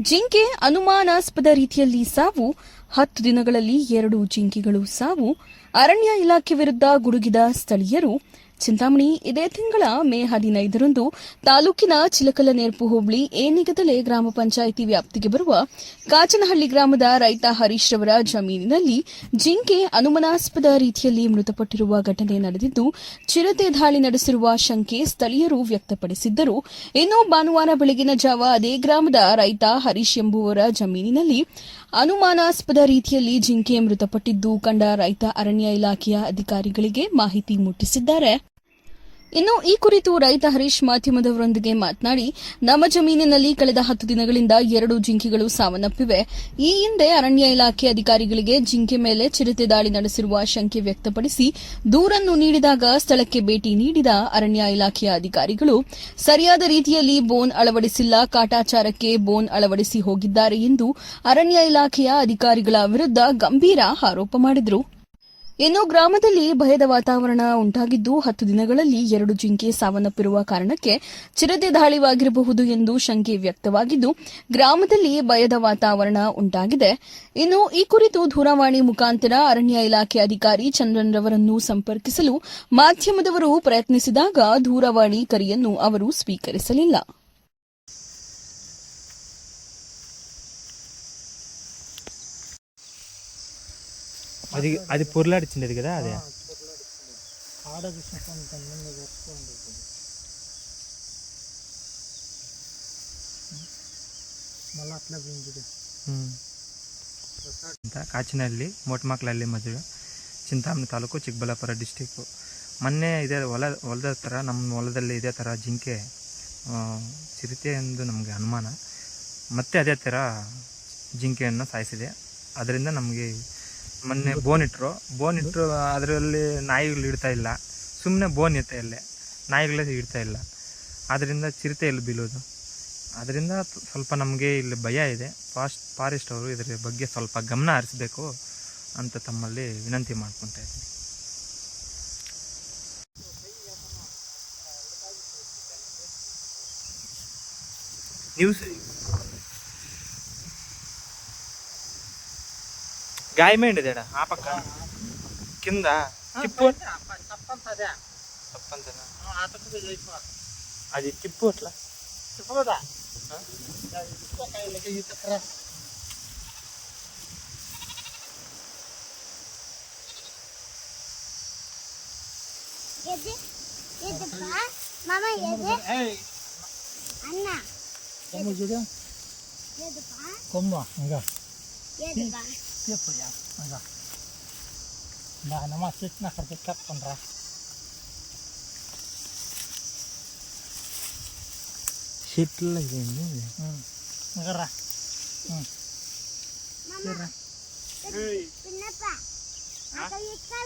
ಜಿಂಕೆ ಅನುಮಾನಾಸ್ಪದ ರೀತಿಯಲ್ಲಿ ಸಾವು ಹತ್ತು ದಿನಗಳಲ್ಲಿ ಎರಡು ಜಿಂಕೆಗಳು ಸಾವು. ಅರಣ್ಯ ಇಲಾಖೆ ವಿರುದ್ಧ ಗುಡುಗಿದ ಸ್ಥಳೀಯರು ಚಿಂತಾಮಣಿ, ಇದೇ ತಿಂಗಳ ಮೇ ಹದಿನೈದರಂದು ತಾಲೂಕಿನ ಚಿಲಕಲನೇರ್ಪು ಹೋಬಳಿ ಏನಿಗದಲೆ ಗ್ರಾಮ ಪಂಚಾಯಿತಿ ವ್ಯಾಪ್ತಿಗೆ ಬರುವ ಕಾಚನಹಳ್ಳಿ ಗ್ರಾಮದ ರೈತ ಹರೀಶ್ ರವರ ಜಮೀನಿನಲ್ಲಿ ಜಿಂಕೆ ಅನುಮಾನಾಸ್ಪದ ರೀತಿಯಲ್ಲಿ ಮೃತಪಟ್ಟಿರುವ ಘಟನೆ ನಡೆದಿದ್ದು, ಚಿರತೆ ದಾಳಿ ನಡೆಸಿರುವ ಶಂಕೆ ಸ್ಥಳೀಯರು ವ್ಯಕ್ತಪಡಿಸಿದ್ದರು. ಇನ್ನು ಭಾನುವಾರ ಬೆಳಗಿನ ಜಾವ ಅದೇ ಗ್ರಾಮದ ರೈತ ಹರೀಶ್ ಎಂಬುವರ ಜಮೀನಿನಲ್ಲಿ ಅನುಮಾನಾಸ್ಪದ ರೀತಿಯಲ್ಲಿ ಜಿಂಕೆ ಮೃತಪಟ್ಟಿದ್ದು ಕಂಡ ರೈತ ಅರಣ್ಯ ಇಲಾಖೆಯ ಅಧಿಕಾರಿಗಳಿಗೆ ಮಾಹಿತಿ ಮುಟ್ಟಿಸಿದ್ದಾರೆ. ಇನ್ನು ಈ ಕುರಿತು ರೈತ ಹರೀಶ್ ಮಾಧ್ಯಮದವರೊಂದಿಗೆ ಮಾತನಾಡಿ, ನಮ್ಮ ಜಮೀನಿನಲ್ಲಿ ಕಳೆದ ಹತ್ತು ದಿನಗಳಿಂದ ಎರಡು ಜಿಂಕೆಗಳು ಸಾವನ್ನಪ್ಪಿವೆ. ಈ ಹಿಂದೆ ಅರಣ್ಯ ಇಲಾಖೆ ಅಧಿಕಾರಿಗಳಿಗೆ ಜಿಂಕೆ ಮೇಲೆ ಚಿರತೆ ದಾಳಿ ನಡೆಸಿರುವ ಶಂಕೆ ವ್ಯಕ್ತಪಡಿಸಿ, ದೂರನ್ನು ನೀಡಿದಾಗ ಸ್ಥಳಕ್ಕೆ ಭೇಟಿ ನೀಡಿದ ಅರಣ್ಯ ಇಲಾಖೆಯ ಅಧಿಕಾರಿಗಳು, ಸರಿಯಾದ ರೀತಿಯಲ್ಲಿ ಬೋನ್ ಅಳವಡಿಸಿಲ್ಲ, ಕಾಟಾಚಾರಕ್ಕೆ ಬೋನ್ ಅಳವಡಿಸಿ ಹೋಗಿದ್ದಾರೆ ಎಂದು ಅರಣ್ಯ ಇಲಾಖೆಯ ಅಧಿಕಾರಿಗಳ ವಿರುದ್ಧ ಗಂಭೀರ ಆರೋಪ ಮಾಡಿದರು. ಇನ್ನು ಗ್ರಾಮದಲ್ಲಿ ಭಯದ ವಾತಾವರಣ ಉಂಟಾಗಿದ್ದು ಹತ್ತು ದಿನಗಳಲ್ಲಿ ಎರಡು ಜಿಂಕೆ ಸಾವನ್ನಪ್ಪಿರುವ ಕಾರಣಕ್ಕೆ ಚಿರತೆ ದಾಳಿವಾಗಿರಬಹುದು ಎಂದು ಶಂಕೆ ವ್ಯಕ್ತವಾಗಿದ್ದು, ಗ್ರಾಮದಲ್ಲಿ ಭಯದ ವಾತಾವರಣ ಉಂಟಾಗಿದೆ. ಇನ್ನು ಈ ಕುರಿತು ದೂರವಾಣಿ ಮುಖಾಂತರ ಅರಣ್ಯ ಇಲಾಖೆ ಅಧಿಕಾರಿ ಚಂದ್ರನ್ ರವರನ್ನು ಸಂಪರ್ಕಿಸಲು ಮಾಧ್ಯಮದವರು ಪ್ರಯತ್ನಿಸಿದಾಗ ದೂರವಾಣಿ ಕರೆಯನ್ನು ಅವರು ಸ್ವೀಕರಿಸಲಿಲ್ಲ. అది అది పొరులాడిచ్చిండేది కదా అదే ఆడ చూసినటువంటి ముందు వస్తుంది మళ్ళీ అట్లా పెంచుడు ಅಂತ ಕಾಚಿನಹಳ್ಳಿ ಮೋಟ್ಮಕ್ಲಹಳ್ಳಿ ಮದುವೆ ಚಿಂತಾಮಣಿ ತಾಲೂಕು ಚಿಕ್ಕಬಳ್ಳಾಪುರ ಡಿಸ್ಟಿಕ್ಕು ಮೊನ್ನೆ ಇದೇ ಹೊಲ ಹೊಲದ ಥರ ನಮ್ಮ ಹೊಲದಲ್ಲಿ ಇದೇ ಥರ ಜಿಂಕೆ ಆ, ಚಿರತೆ ಎಂದು ನಮಗೆ ಅನುಮಾನ ಮತ್ತೆ ಅದೇ ಥರ ಜಿಂಕೆಯನ್ನು ಸಾಯಿಸಿದೆ ಅದರಿಂದ ನಮಗೆ ಮೊನ್ನೆ ಬೋನ್ ಇಟ್ಟರು ಬೋನ್ ಇಟ್ಟರು ಅದರಲ್ಲಿ ನಾಯಿಗಳು ಇಡ್ತಾ ಇಲ್ಲ. ಸುಮ್ಮನೆ ಬೋನ್ ಇರ್ತಾ ಇಲ್ಲೇ ನಾಯಿಗಳೇ ಇಡ್ತಾ ಇಲ್ಲ. ಅದರಿಂದ ಚಿರತೆ ಇಲ್ಲಿ ಬೀಳೋದು? ಅದರಿಂದ ಸ್ವಲ್ಪ ನಮಗೆ ಇಲ್ಲಿ ಭಯ ಇದೆ. ಫಾಸ್ಟ್ ಫಾರೆಸ್ಟ್ ಅವರು ಇದರ ಬಗ್ಗೆ ಸ್ವಲ್ಪ ಗಮನ ಹರಿಸಬೇಕು ಅಂತ ತಮ್ಮಲ್ಲಿ ವಿನಂತಿ ಮಾಡ್ಕೊತಾ ಇದ್ದೀನಿ. ನ್ಯೂಸ್ గాయమైంది తేడా ఆ పక్క కింద తిప్పు తప్పంతేనా అది తిప్పు అట్లా తిప్పుదా కొమ్మ ఇంకా Tiap ya, masa. Nah, nama sih nak kerja kontra. Shit lagi ini. Ya. Hmm. Ngerah. Hmm. Mama. Ngerah. Kenapa? Atau ikan?